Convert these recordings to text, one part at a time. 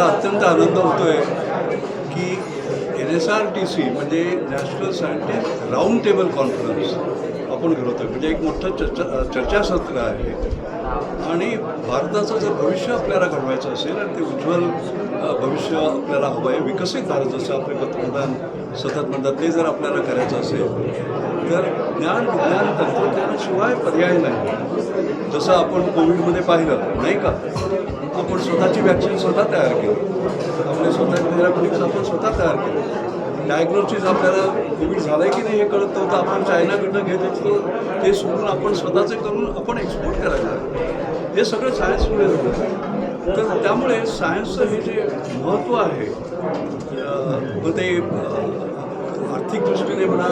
मला अत्यंत आनंद होतो आहे की N S R T C म्हणजे national scientist round table conference आपण घडवतो म्हणजे एक मोठं चर्चा चर्चासत्र आहे. आणि भारताचं जर भविष्य आपल्याला घडवायचं असेल आणि ते उज्ज्वल भविष्य आपल्याला हवं आहे विकसित भारत जसं आपले पंतप्रधान सतत म्हणतात ते जर आपल्याला करायचं असेल तर ज्ञान विज्ञान तंत्रज्ञानाशिवाय पर्याय नाही. जसं आपण कोविडमध्ये पाहिलं नाही का? आपण स्वतःची वॅक्सिन स्वतः तयार केली. आपले स्वतः थेरापिटिक्स आपण स्वतः तयार केले. डायग्नोसिस आपल्याला कोविड झालं आहे की नाही हे कळत नव्हतं. आपण चायनाकडनं घेत होतो. ते सोडून आपण स्वतःचे करून आपण एक्सपोर्ट करायला हे सगळं सायन्समुळे झालं. तर त्यामुळे सायन्सचं हे जे महत्त्व आहे मग ते आर्थिक दृष्टीने म्हणा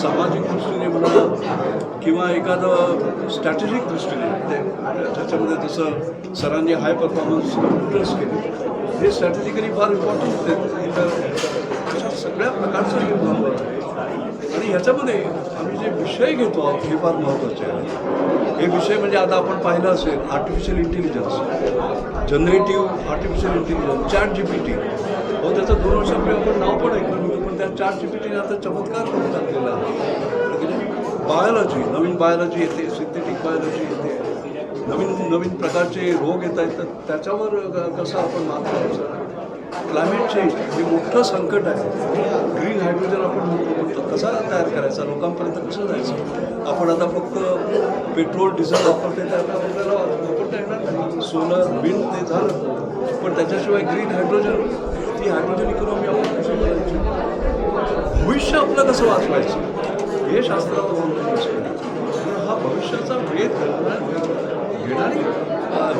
सामाजिक दृष्टीने म्हणा किंवा एखादं स्ट्रॅटेजिक दृष्टीने ते त्याच्यामध्ये जसं सरांनी हाय परफॉर्मन्स कम्प्युटर्स केले हे स्ट्रॅटेजिकली फार इम्पॉर्टंट होते अशा सगळ्या प्रकारचं हे आहे. आणि ह्याच्यामध्ये आम्ही जे विषय घेतो आहोत हे फार महत्त्वाचे आहे. हे विषय म्हणजे आता आपण पाहिलं असेल artificial intelligence generative artificial intelligence chat G P T हो त्याचं दोन वर्षापूर्वी आपण नाव पण ऐकलं होतं पण त्या चॅट जी पी टीने आता चमत्कार करून टाकलेला आहे. म्हणजे बायोलॉजी नवीन बायोलॉजी येते सिंथेटिक बायोलॉजी येते. नवीन नवीन प्रकारचे रोग येत आहेत तर त्याच्यावर कसं आपण मात करायचं क्लायमेट चेंज हे मोठं संकट आहे. ग्रीन हायड्रोजन आपण म्हणतो कसा तयार करायचा? लोकांपर्यंत कसं जायचं? आपण आता फक्त पेट्रोल डिझेल वापरते तर आता आपल्याला वापरता येणार नाही. सोलर विंड ते झालं. पण त्याच्याशिवाय ग्रीन हायड्रोजन ती हायड्रोजन इकॉनॉमी आपण कशी करायची भविष्य आपलं कसं वाचवायचं? हे शास्त्रावर हा भविष्याचा वेध घेणारी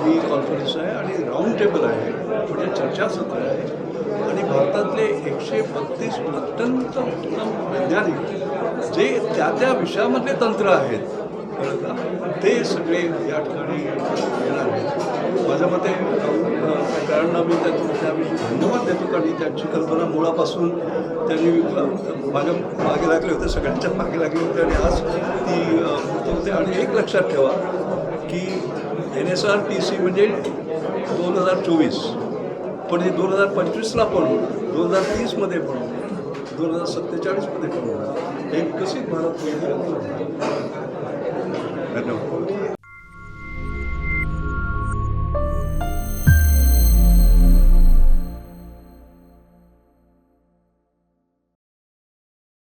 ही कॉन्फरन्स आहे आणि राऊंड टेबल आहे. म्हणजे चर्चासत्र आहे. आणि भारतातले एकशे बत्तीस अत्यंत उत्तम वैज्ञानिक जे त्या त्या विषयामधले तंत्र आहेत ते सगळे या ठिकाणी येणार आहेत. माझ्या मते कारण मी त्या त्याविषयी धन्यवाद देतो कारण त्यांची कल्पना मुळापासून त्यांनी माझ्या मागे लागले होते सगळ्यांच्या मागे लागले होते आणि आज ती होते. आणि एक लक्षात ठेवा की N S R T C म्हणजे दोन हजार चोवीस पण हे दोन हजार पंचवीसला पण होणार दोन हजार तीसमध्ये पण होणार दोन हजार सत्तेचाळीसमध्ये पण. होणार हे विकसित भारत धन्यवाद.